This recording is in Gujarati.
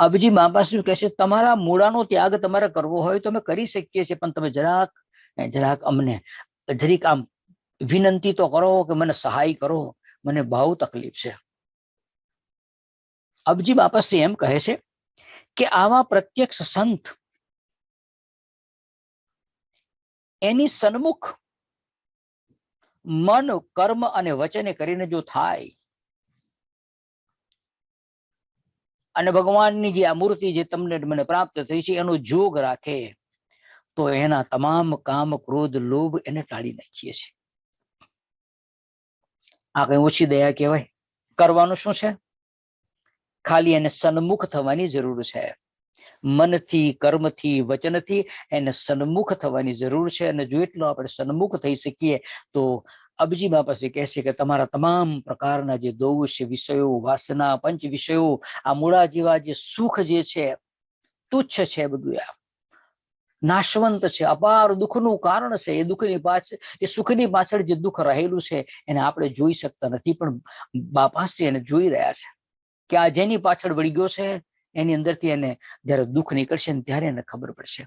અબજી બાપા શું કહે છે તમારા મૂળાનો ત્યાગ તમારે કરવો હોય તો અમે કરી શકીએ છીએ, પણ તમે જરાક જરાક અમને જરીક આમ વિનંતી તો કરો કે મને સહાય કરો, મને બહુ તકલીફ છે. અબજી બાપા એમ કહે છે કે આવા પ્રત્યક્ષ સંત એની સન્મુખ મન, કર્મ અને વચને કરીને જો થાય અને ભગવાનની જે આ મૂર્તિ જે તમને મને પ્રાપ્ત થઈ છે, એનો જોગ રાખે, તો એના તમામ કામ, ક્રોધ, લોભ એને ટાળી નાખીએ છીએ. આ કઈ ઓછી દયા કહેવાય? કરવાનું શું છે? ખાલી એને સન્મુખ થવાની જરૂર છે. મનથી, કર્મથી, વચનથી એને સન્મુખ થવાની જરૂર છે અને જો એટલો આપણે સન્મુખ થઈ શકીએ, તો અબજી બાપા શ્રી કહે છે કે તમારા તમામ પ્રકારના જે દોષ વિષયો, વાસના, પંચ વિષયો, આ મૂળા જેવા જે સુખ જે છે, તુચ્છ છે બધું આ નાશવંત છે, અપાર દુઃખનું કારણ છે, એ દુઃખની પાછળ એ સુખની પાછળ જે દુઃખ રહેલું છે, એને આપણે જોઈ શકતા નથી, પણ બાપાશ્રી એને જોઈ રહ્યા છે. કે આ જેની પાછળ વળી ગયો છે, એની અંદરથી એને જ્યારે દુઃખ નીકળશે ત્યારે એને ખબર પડશે.